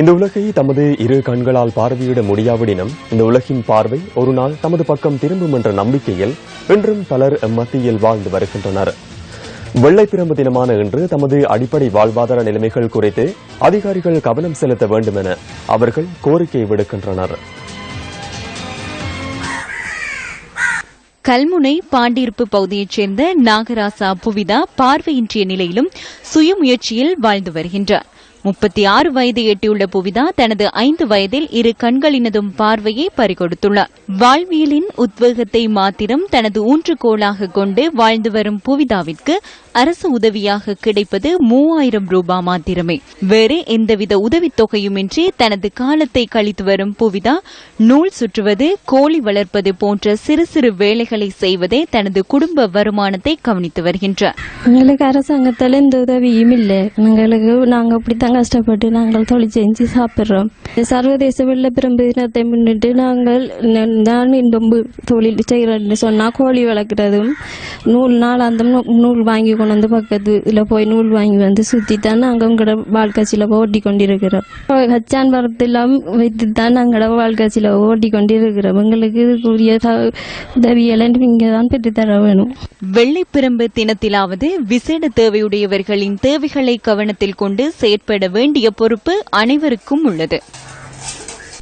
இந்த உலகை தமது இரு கண்களால் பார்வையிட முடியாவிடினும் இந்த உலகின் பார்வை ஒரு நாள் தமது பக்கம் திரும்பும் என்ற நம்பிக்கையில் இன்றும் பலர் மத்தியில் வாழ்ந்து வருகின்றனர். வெள்ளைப்பிரம்பு தினமான இன்று தமது அடிப்படை வாழ்வாதார நிலைமைகள் குறித்து அதிகாரிகள் கவனம் செலுத்த வேண்டும் என அவர்கள் கோரிக்கை விடுக்கின்றனர். கல்முனை பாண்டிருப்பு பகுதியைச் சேர்ந்த நாகராசா புவிதா பார்வையின்றிய நிலையிலும் சுயமுயற்சியில் வாழ்ந்து வருகின்றார். முப்பத்தி ஆறு வயது எட்டியுள்ள புவிதா தனது ஐந்து வயதில் இரு கண்களினதும் பார்வையை பறிகொடுத்துள்ளார். வாழ்வியலின் உத்வேகத்தை மாத்திரம் தனது ஊன்றுகோலாக கொண்டு வாழ்ந்து வரும் புவிதாவிற்கு அரசு உதவியாக கிடைப்பது மூவாயிரம் ரூபாய் மாத்திரமே. வேறு எந்தவித உதவித்தொகையுமின்றி தனது காலத்தை கழித்து வரும் புவிதா நூல் சுற்றுவது கோழி வளர்ப்பது போன்ற சிறு சிறு வேலைகளை செய்வதே தனது குடும்ப வருமானத்தை கவனித்து வருகின்றார். எங்களுக்கு அரசாங்கத்தில் இந்த உதவியும் இல்லை. எங்களுக்கு நாங்கள் அப்படித்தான் கஷ்டப்பட்டு நாங்கள் தொழில் செஞ்சு சாப்பிட்றோம். சர்வதேச வெள்ளப்பிரம்பு தினத்தை முன்னிட்டு நாங்கள் ந- நான் இந்த தொழில் செய்கிறேன்னு சொன்னால் கோழி வளர்க்குறதும் நூல் நாளாந்தம் நூ- நூல் வாங்கி கொண்டு வந்து பக்கத்துல போய் நூல் வாங்கி வந்து சுற்றி தான் நாங்கள் உங்களோட வாழ்க்கைச்சியில் ஓட்டி கொண்டிருக்கிறோம் கச்சான் மரத்தெல்லாம் வைத்து தான் நாங்களோட வாழ்க்கைச்சியில் ஓட்டி கொண்டிருக்கிறோம் எங்களுக்கு இதுக்குரிய உதவியெல்லாம் இங்கே தான் பெற்றுத்தர வேணும். வெள்ளைப்பிரம்பு தினத்திலாவது விசேட தேவையுடையவர்களின் தேவைகளை கவனத்தில் கொண்டு செயற்பட வேண்டிய பொறுப்பு அனைவருக்கும் உள்ளது.